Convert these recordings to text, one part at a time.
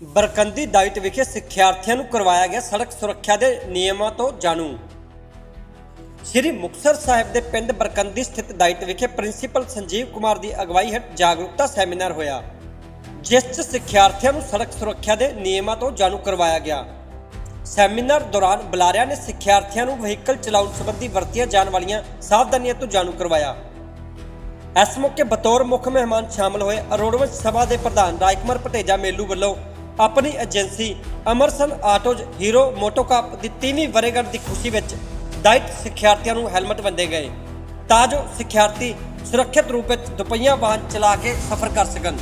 ਬਰਕੰਦੀ ਦਾਇਤ ਵਿਖੇ ਸਿੱਖਿਆਰਥੀਆਂ ਨੂੰ ਕਰਵਾਇਆ ਗਿਆ ਸੜਕ ਸੁਰੱਖਿਆ ਦੇ ਨਿਯਮਾਂ ਤੋਂ ਜਾਣੂ। ਸ਼੍ਰੀ ਮੁਕਤਸਰ ਸਾਹਿਬ ਦੇ ਪਿੰਡ ਬਰਕੰਦੀ ਸਥਿਤ ਦਾਇਤ ਵਿਖੇ ਪ੍ਰਿੰਸੀਪਲ ਸੰਜੀਵ ਕੁਮਾਰ ਦੀ ਅਗਵਾਈ ਹੇਠ ਜਾਗਰੂਕਤਾ ਸੈਮੀਨਾਰ ਹੋਇਆ, ਜਿਸ 'ਚ ਸਿੱਖਿਆਰਥੀਆਂ ਨੂੰ ਸੜਕ ਸੁਰੱਖਿਆ ਦੇ ਨਿਯਮਾਂ ਤੋਂ ਜਾਣੂ ਕਰਵਾਇਆ ਗਿਆ। ਸੈਮੀਨਾਰ ਦੌਰਾਨ ਬੁਲਾਰਿਆਂ ਨੇ ਸਿੱਖਿਆਰਥੀਆਂ ਨੂੰ ਵਹੀਕਲ ਚਲਾਉਣ ਸੰਬੰਧੀ ਵਰਤੀਆਂ ਜਾਣ ਵਾਲੀਆਂ ਸਾਵਧਾਨੀਆਂ ਤੋਂ ਜਾਣੂ ਕਰਵਾਇਆ। ਇਸ ਮੌਕੇ ਬਤੌਰ ਮੁੱਖ ਮਹਿਮਾਨ ਸ਼ਾਮਲ ਹੋਏ ਅਰੋੜਵੰਸ਼ ਸਭਾ ਦੇ ਪ੍ਰਧਾਨ ਰਾਜਕੁਮਾਰ ਪਟੇਜਾ ਮੇਲੂ ਵੱਲੋਂ ਆਪਣੀ ਏਜੰਸੀ ਅਮਰਸਨ ਆਟੋਜ ਹੀਰੋ ਮੋਟੋਕਾਪ ਦੀ 30ਵੀਂ ਵਰ੍ਹੇਗੰਢ ਦੀ ਖੁਸ਼ੀ ਵਿੱਚ ਡਾਈਟ ਸਿੱਖਿਆਰਥੀਆਂ ਨੂੰ ਹੈਲਮਟ ਵੰਡੇ ਗਏ ਤਾਂ ਜੋ ਸਿੱਖਿਆਰਥੀ ਸੁਰੱਖਿਅਤ ਰੂਪ ਵਿੱਚ ਦੁਪਹੀਆ ਵਾਹਨ ਚਲਾ ਕੇ ਸਫ਼ਰ ਕਰ ਸਕਣ।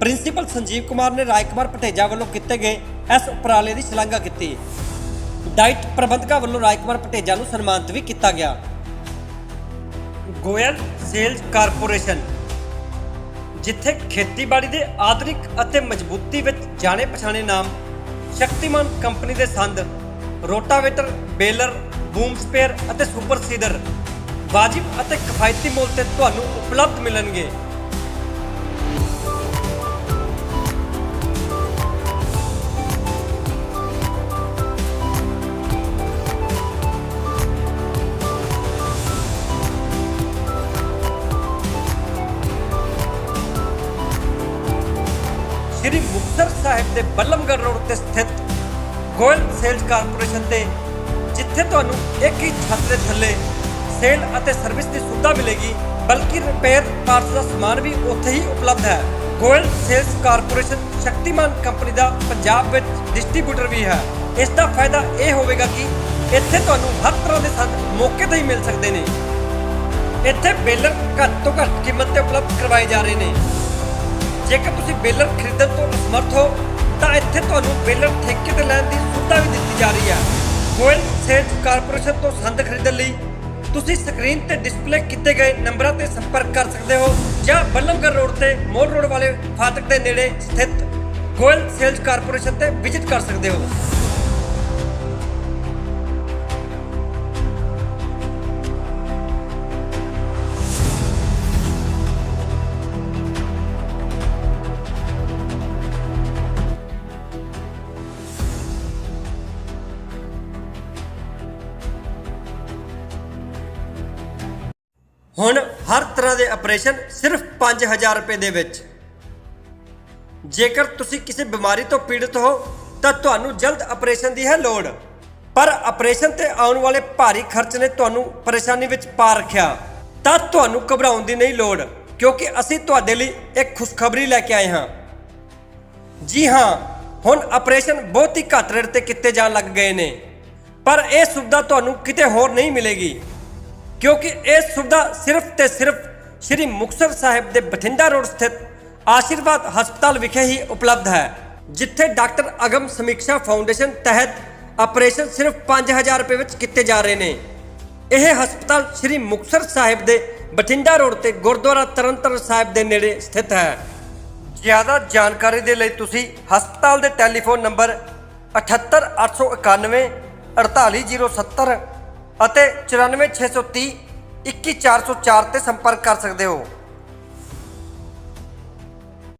ਪ੍ਰਿੰਸੀਪਲ ਸੰਜੀਵ ਕੁਮਾਰ ਨੇ ਰਾਜਕੁਮਾਰ ਪਟੇਜਾ ਵੱਲੋਂ ਕੀਤੇ ਗਏ ਇਸ ਉਪਰਾਲੇ ਦੀ ਸ਼ਲਾਘਾ ਕੀਤੀ। ਡਾਈਟ ਪ੍ਰਬੰਧਕਾਂ ਵੱਲੋਂ ਰਾਜਕੁਮਾਰ ਪਟੇਜਾ ਨੂੰ ਸਨਮਾਨਿਤ ਵੀ ਕੀਤਾ ਗਿਆ। ਗੋਇਲ ਸੇਲਜ਼ ਕਾਰਪੋਰੇਸ਼ਨ ਜਿੱਥੇ ਖੇਤੀਬਾੜੀ ਦੇ ਆਧੁਨਿਕ ਅਤੇ ਮਜ਼ਬੂਤੀ ਵਿੱਚ ਜਾਣੇ ਪਛਾਣੇ ਨਾਮ ਸ਼ਕਤੀਮਾਨ ਕੰਪਨੀ ਦੇ ਸੰਦ, ਰੋਟਾਵੇਟਰ, ਬੇਲਰ, ਬੂਮ ਸਪੇਅਰ ਅਤੇ ਸੁਪਰ ਸੀਡਰ ਵਾਜਿਬ ਅਤੇ ਕਿਫਾਇਤੀ ਮੁੱਲ ਤੇ ਤੁਹਾਨੂੰ ਉਪਲਬਧ ਮਿਲਣਗੇ। ਸ਼੍ਰੀ ਮੁਕਤਸਰ ਸਾਹਿਬ ਦੇ ਬੱਲਮਗੜ੍ਹ ਰੋਡ ਤੇ ਸਥਿਤ ਗੋਇਲ ਸੇਲਸ ਕਾਰਪੋਰੇਸ਼ਨ ਤੇ ਜਿੱਥੇ ਤੁਹਾਨੂੰ ਇੱਕ ਹੀ ਛੱਤ ਦੇ ਥੱਲੇ ਸੇਲ ਅਤੇ ਸਰਵਿਸ ਦੀ ਸੁਵਿਧਾ ਮਿਲੇਗੀ, ਬਲਕਿ ਰਿਪੇਅਰ ਪਾਰਟਸ ਦਾ ਸਮਾਨ ਵੀ ਉੱਥੇ ਹੀ ਉਪਲਬਧ ਹੈ। Goyal sales corporation Shaktiman company ਦਾ ਪੰਜਾਬ ਵਿੱਚ ਡਿਸਟ੍ਰੀਬਿਊਟਰ ਵੀ ਹੈ। ਇਸ ਦਾ ਫਾਇਦਾ ਇਹ ਹੋਵੇਗਾ ਕਿ ਇੱਥੇ ਤੁਹਾਨੂੰ ਹਰ ਤਰ੍ਹਾਂ ਦੇ ਸੰਦ ਮੌਕੇ ਤੇ ਹੀ ਮਿਲ ਸਕਦੇ ਨੇ। ਇੱਥੇ ਬੇਲਰ ਘੱਟ ਤੋਂ ਘੱਟ ਕੀਮਤ ਤੇ ਉਪਲਬਧ ਕਰਵਾਏ ਜਾ ਰਹੇ ਨੇ। ਜੇਕਰ ਤੁਸੀਂ ਬੇਲਰ ਖਰੀਦਣ ਤੋਂ ਅਸਮਰਥ ਹੋ, ਤਾਂ ਇੱਥੇ ਤੁਹਾਨੂੰ ਬੇਲਰ ਠੇਕੇ ਤੇ ਲੈਣ ਦੀ ਸੁਵਿਧਾ ਵੀ ਦਿੱਤੀ ਜਾ ਰਹੀ ਹੈ। ਗੋਇਲ ਸੇਲਜ਼ ਕਾਰਪੋਰੇਸ਼ਨ ਤੋਂ ਸੰਦ ਖਰੀਦਣ ਲਈ ਤੁਸੀਂ ਸਕਰੀਨ ਤੇ ਡਿਸਪਲੇ ਕੀਤੇ ਗਏ ਨੰਬਰਾਂ ਤੇ ਸੰਪਰਕ ਕਰ ਸਕਦੇ ਹੋ ਜਾਂ ਬੱਲਮਗੜ੍ਹ ਰੋਡ ਤੇ ਮੋਰ ਰੋਡ ਵਾਲੇ ਫਾਟਕ ਦੇ ਨੇੜੇ ਸਥਿਤ ਗੋਇਲ ਸੇਲਜ਼ ਕਾਰਪੋਰੇਸ਼ਨ ਤੇ ਵਿਜ਼ਿਟ ਕਰ ਸਕਦੇ ਹੋ। ਹੁਣ ਹਰ ਤਰ੍ਹਾਂ ਦੇ ਆਪਰੇਸ਼ਨ ਸਿਰਫ 5000 ਰੁਪਏ ਦੇ ਵਿੱਚ। ਜੇਕਰ ਤੁਸੀਂ ਕਿਸੇ ਬਿਮਾਰੀ ਤੋਂ ਪੀੜਤ ਹੋ, ਤਾਂ ਤੁਹਾਨੂੰ ਜਲਦ ਆਪਰੇਸ਼ਨ ਦੀ ਹੈ ਲੋੜ। ਪਰ ਆਪਰੇਸ਼ਨ ਤੇ ਆਉਣ ਵਾਲੇ ਭਾਰੀ ਖਰਚ ਨੇ ਤੁਹਾਨੂੰ ਪਰੇਸ਼ਾਨੀ ਵਿੱਚ ਪਾ ਰੱਖਿਆ। ਤਾਂ ਤੁਹਾਨੂੰ ਘਬਰਾਉਣ ਦੀ ਨਹੀਂ ਲੋੜ, ਕਿਉਂਕਿ ਅਸੀਂ ਤੁਹਾਡੇ ਲਈ ਇੱਕ ਖੁਸ਼ਖਬਰੀ ਲੈ ਕੇ ਆਏ ਹਾਂ। ਜੀ ਹਾਂ, ਹੁਣ ਆਪਰੇਸ਼ਨ ਬਹੁਤ ਹੀ ਘੱਟ ਰੇਟ ਤੇ ਕੀਤੇ ਜਾਣ ਲੱਗ ਗਏ ਨੇ। ਪਰ ਇਹ ਸੁਵਿਧਾ ਤੁਹਾਨੂੰ ਕਿਤੇ ਹੋਰ ਨਹੀਂ ਮਿਲੇਗੀ। ਕਿਉਂਕਿ ਇਹ ਸੁਵਿਧਾ ਸਿਰਫ ਤੇ ਸਿਰਫ ਸ੍ਰੀ ਮੁਕਤਸਰ ਸਾਹਿਬ ਦੇ ਬਠਿੰਡਾ ਰੋਡ ਸਥਿਤ ਆਸ਼ੀਰਵਾਦ ਹਸਪਤਾਲ ਵਿਖੇ ਹੀ ਉਪਲਬਧ ਹੈ, ਜਿੱਥੇ ਡਾਕਟਰ ਅਗਮ ਸਮੀਖਿਆ ਫਾਊਂਡੇਸ਼ਨ ਤਹਿਤ ਆਪਰੇਸ਼ਨ ਸਿਰਫ 5000 ਰੁਪਏ ਵਿੱਚ ਕੀਤੇ ਜਾ ਰਹੇ ਨੇ। ਇਹ ਹਸਪਤਾਲ ਸ੍ਰੀ ਮੁਕਤਸਰ ਸਾਹਿਬ ਦੇ ਬਠਿੰਡਾ ਰੋਡ ਤੇ ਗੁਰਦੁਆਰਾ ਤਰਨਤਾਰਨ ਸਾਹਿਬ ਦੇ ਨੇੜੇ ਸਥਿਤ ਹੈ। ਜ਼ਿਆਦਾ ਜਾਣਕਾਰੀ ਦੇ ਲਈ ਤੁਸੀਂ ਹਸਪਤਾਲ ਦੇ ਟੈਲੀਫੋਨ ਨੰਬਰ 78891 48070 ਅਤੇ 94630 21404 ਤੇ ਸੰਪਰਕ ਕਰ ਸਕਦੇ ਹੋ।